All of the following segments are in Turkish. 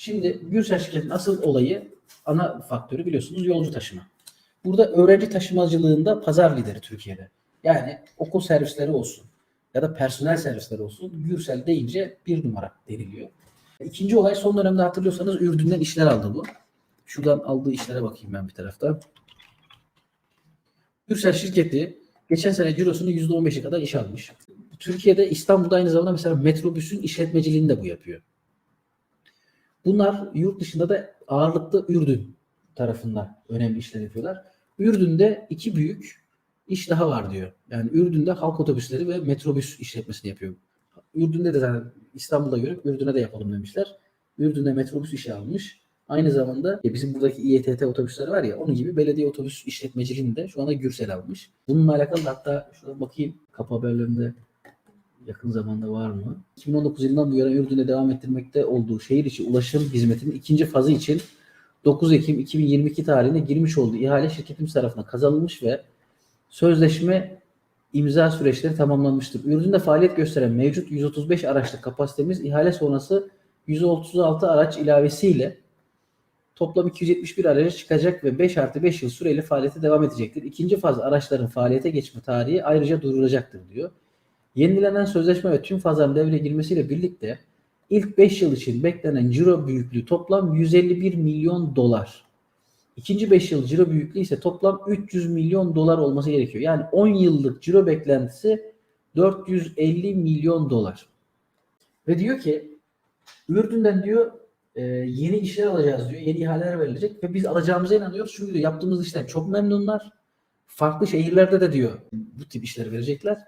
Şimdi Gürsel şirketin asıl olayı ana faktörü biliyorsunuz yolcu taşıma. Burada öğrenci taşımacılığında pazar lideri Türkiye'de. Yani okul servisleri olsun ya da personel servisleri olsun Gürsel deyince bir numara deniliyor. İkinci olay son dönemde hatırlıyorsanız Ürdün'den işler aldı bu. Şuradan aldığı işlere bakayım ben bir tarafta. Gürsel şirketi geçen sene cirosunun %15'i kadar iş almış. Türkiye'de İstanbul'da aynı zamanda mesela metrobüsün işletmeciliğini de bu yapıyor. Bunlar yurt dışında da ağırlıklı Ürdün tarafından önemli işler yapıyorlar. Ürdün'de iki büyük iş daha var diyor. Yani Ürdün'de halk otobüsleri ve metrobüs işletmesini yapıyor. Ürdün'de de zaten İstanbul'da görüp Ürdün'e de yapalım demişler. Ürdün'de metrobüs işi almış. Aynı zamanda bizim buradaki İETT otobüsleri var ya onun gibi belediye otobüs işletmeciliğini de şu anda Gürsel almış. Bununla alakalı da hatta şurada bakayım kapı haberlerinde yakın zamanda var mı? 2019 yılından bu yana Ürdün'e devam ettirmekte olduğu şehir içi ulaşım hizmetinin ikinci fazı için 9 Ekim 2022 tarihinde girmiş olduğu ihale şirketimiz tarafından kazanılmış ve sözleşme imza süreçleri tamamlanmıştır. Ürdün'de faaliyet gösteren mevcut 135 araçlık kapasitemiz ihale sonrası 136 araç ilavesiyle toplam 271 araca çıkacak ve 5 artı 5 yıl süreyle faaliyete devam edecektir. İkinci faz araçların faaliyete geçme tarihi ayrıca duyurulacaktır diyor. Yenilenen sözleşme ve tüm fazların devreye girmesiyle birlikte ilk 5 yıl için beklenen ciro büyüklüğü toplam 151 milyon dolar. İkinci 5 yıl ciro büyüklüğü ise toplam 300 milyon dolar olması gerekiyor. Yani 10 yıllık ciro beklentisi 450 milyon dolar. Ve diyor ki Ürdün'den diyor e, yeni işler alacağız diyor. Yeni ihaleler verilecek ve biz alacağımıza inanıyoruz. Çünkü diyor, yaptığımız işten çok memnunlar. Farklı şehirlerde de diyor bu tip işleri verecekler.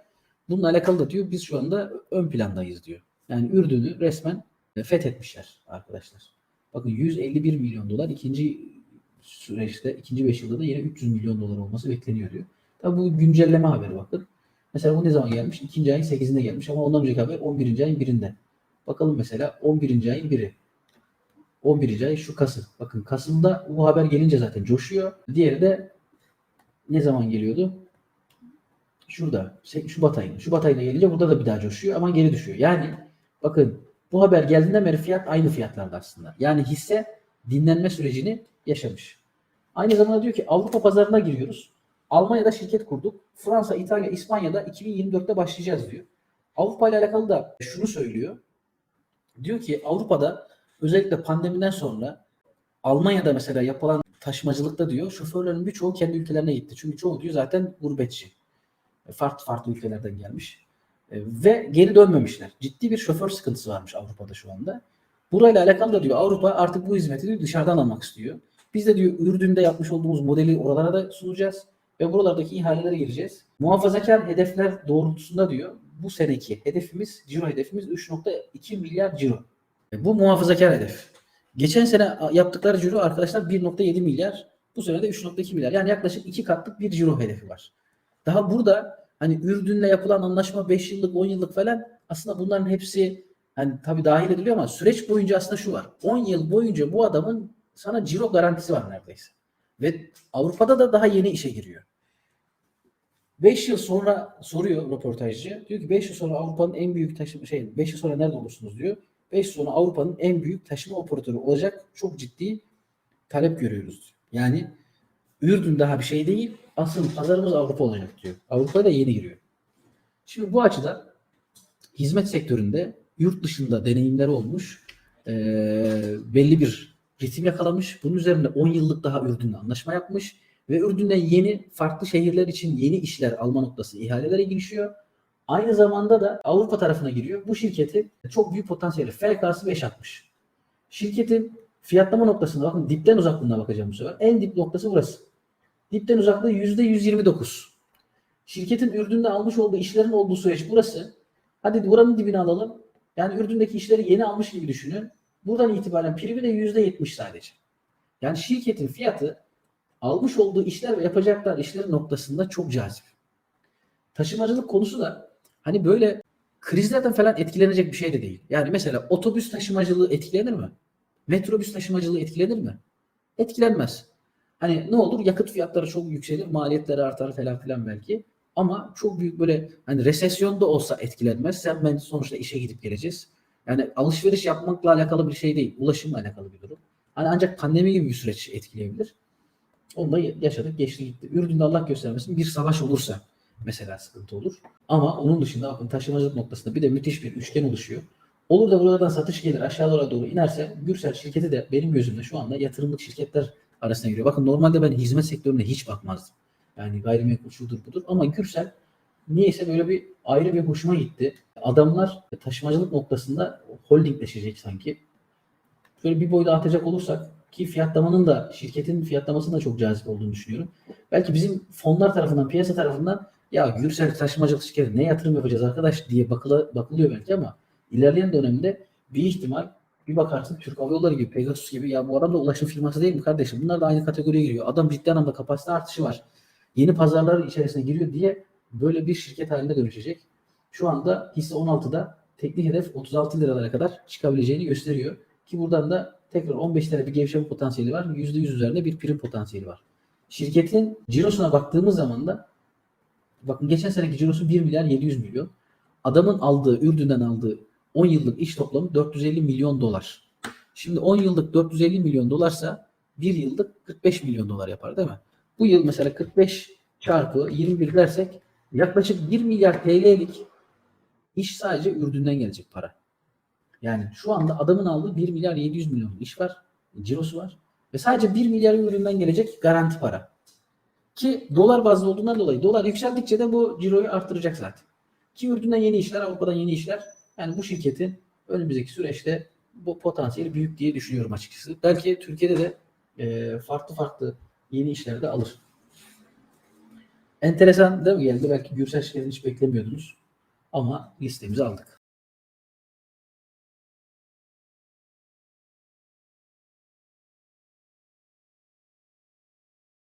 Bununla alakalı da diyor biz şu anda ön plandayız diyor. Yani Ürdün'ü resmen e, fethetmişler arkadaşlar. Bakın 151 milyon dolar ikinci süreçte ikinci 5 yılda da yine 300 milyon dolar olması bekleniyor diyor. Tabi bu güncelleme haberi bakın. Mesela bu ne zaman gelmiş? İkinci ayın 8'inde gelmiş ama ondan önceki haber 11. ayın 1'inde. Bakalım mesela 11. ayın 1'i. 11. ay şu Kasım. Bakın Kasım'da bu haber gelince zaten coşuyor. Diğeri de ne zaman geliyordu? Şurada. Se- Şubat ayında. Şubat ayında gelince burada da bir daha coşuyor ama geri düşüyor. Yani bakın bu haber geldiğinden beri fiyat aynı fiyatlarda aslında. Yani hisse dinlenme sürecini yaşamış. Aynı zamanda diyor ki Avrupa pazarına giriyoruz. Almanya'da şirket kurduk. Fransa, İtalya, İspanya'da 2024'te başlayacağız diyor. Avrupa ile alakalı da şunu söylüyor. Diyor ki Avrupa'da özellikle pandemiden sonra Almanya'da mesela yapılan taşımacılıkta diyor şoförlerin birçoğu kendi ülkelerine gitti. Çünkü çoğu diyor zaten gurbetçi. Farklı farklı ülkelerden gelmiş. E, Ve geri dönmemişler. Ciddi bir şoför sıkıntısı varmış Avrupa'da şu anda. Burayla alakalı da diyor Avrupa artık bu hizmeti diyor, dışarıdan almak istiyor. Biz de diyor Ürdün'de yapmış olduğumuz modeli oralara da sunacağız ve buralardaki ihalelere gireceğiz. Muhafazakar hedefler doğrultusunda diyor bu seneki hedefimiz, ciro hedefimiz 3.2 milyar ciro. E, Bu muhafazakar hedef. Geçen sene yaptıkları ciro arkadaşlar 1.7 milyar. Bu sene de 3.2 milyar. Yani yaklaşık iki katlık bir ciro hedefi var. Daha burada hani Ürdün'le yapılan anlaşma 5 yıllık 10 yıllık falan aslında bunların hepsi hani tabii dahil ediliyor ama süreç boyunca aslında şu var. 10 yıl boyunca bu adamın sana ciro garantisi var neredeyse. Ve Avrupa'da da daha yeni işe giriyor. 5 yıl sonra soruyor röportajcı. Diyor ki 5 yıl sonra Avrupa'nın en büyük taşıma şey 5 yıl sonra nerede olursunuz diyor. 5 yıl sonra Avrupa'nın en büyük taşıma operatörü olacak çok ciddi talep görüyoruz diyor. Yani Ürdün daha bir şey değil. Asıl pazarımız Avrupa olacak diyor. Avrupa'ya da yeni giriyor. Şimdi bu açıdan hizmet sektöründe yurt dışında deneyimleri olmuş eee, belli bir ritim yakalamış. Bunun üzerine 10 yıllık daha Ürdün'le anlaşma yapmış ve Ürdün'den yeni farklı şehirler için yeni işler alma noktası ihalelere girişiyor. Aynı zamanda da Avrupa tarafına giriyor. Bu şirketi çok büyük potansiyeli. FK'sı 5.60. Şirketin fiyatlama noktasına bakın dipten uzaklığına bakacağım bu sefer. En dip noktası burası. Dipten uzaklığı %129. Şirketin Ürdün'de almış olduğu işlerin olduğu süreç burası. Hadi buranın dibini alalım. Yani Ürdün'deki işleri yeni almış gibi düşünün. Buradan itibaren primi de %70 sadece. Yani şirketin fiyatı almış olduğu işler ve yapacaklar işlerin noktasında çok cazip. Taşımacılık konusu da hani böyle krizlerden falan etkilenecek bir şey de değil. Yani mesela otobüs taşımacılığı etkilenir mi? Metrobüs taşımacılığı etkilenir mi? Etkilenmez. Hani ne olur yakıt fiyatları çok yükselir, maliyetleri artar falan filan belki. Ama çok büyük böyle hani resesyonda olsa etkilenmez. Sen ben sonuçta işe gidip geleceğiz. Yani alışveriş yapmakla alakalı bir şey değil. Ulaşımla alakalı bir durum. Hani ancak pandemi gibi bir süreç etkileyebilir. Onu da yaşadık, geçti gitti. Ürdün'de Allah göstermesin bir savaş olursa mesela sıkıntı olur. Ama onun dışında bakın taşımacılık noktasında bir de müthiş bir üçgen oluşuyor. Olur da buradan satış gelir aşağılara doğru inerse Gürsel şirketi de benim gözümde şu anda yatırımlık şirketler arasına giriyor. Bakın normalde ben hizmet sektörüne hiç bakmazdım. Yani gayrimenkul şudur budur ama Gürsel niyeyse böyle bir ayrı bir hoşuma gitti. Adamlar taşımacılık noktasında holdingleşecek sanki. Şöyle bir boyda atacak olursak ki fiyatlamanın da şirketin fiyatlamasının da çok cazip olduğunu düşünüyorum. Belki bizim fonlar tarafından, piyasa tarafından ya Gürsel taşımacılık şirketi ne yatırım yapacağız arkadaş diye bakıla, bakılıyor belki ama ilerleyen dönemde bir ihtimal bir bakarsın Türk Hava Yolları gibi, Pegasus gibi ya bu adam da ulaşım firması değil mi kardeşim? Bunlar da aynı kategoriye giriyor. Adam ciddi anlamda kapasite artışı var. Yeni pazarlar içerisine giriyor diye böyle bir şirket haline dönüşecek. Şu anda hisse 16'da teknik hedef 36 liralara kadar çıkabileceğini gösteriyor. Ki buradan da tekrar 15 lira bir gevşeme potansiyeli var. %100 üzerinde bir prim potansiyeli var. Şirketin cirosuna baktığımız zaman da bakın geçen seneki cirosu 1 milyar 700 milyon. Adamın aldığı, Ürdün'den aldığı 10 yıllık iş toplamı 450 milyon dolar. Şimdi 10 yıllık 450 milyon dolarsa 1 yıllık 45 milyon dolar yapar değil mi? Bu yıl mesela 45 çarpı 21 dersek yaklaşık 1 milyar TL'lik iş sadece Ürdün'den gelecek para. Yani şu anda adamın aldığı 1 milyar 700 milyon iş var. Cirosu var. Ve sadece 1 milyar üründen gelecek garanti para. Ki dolar bazlı olduğundan dolayı dolar yükseldikçe de bu ciroyu arttıracak zaten. Ki Ürdün'den yeni işler, Avrupa'dan yeni işler. Yani bu şirketin önümüzdeki süreçte bu potansiyeli büyük diye düşünüyorum açıkçası. Belki Türkiye'de de e, farklı farklı yeni işler de alır. Enteresan değil mi geldi? Belki Gürsel şirketini hiç beklemiyordunuz. Ama listemize aldık.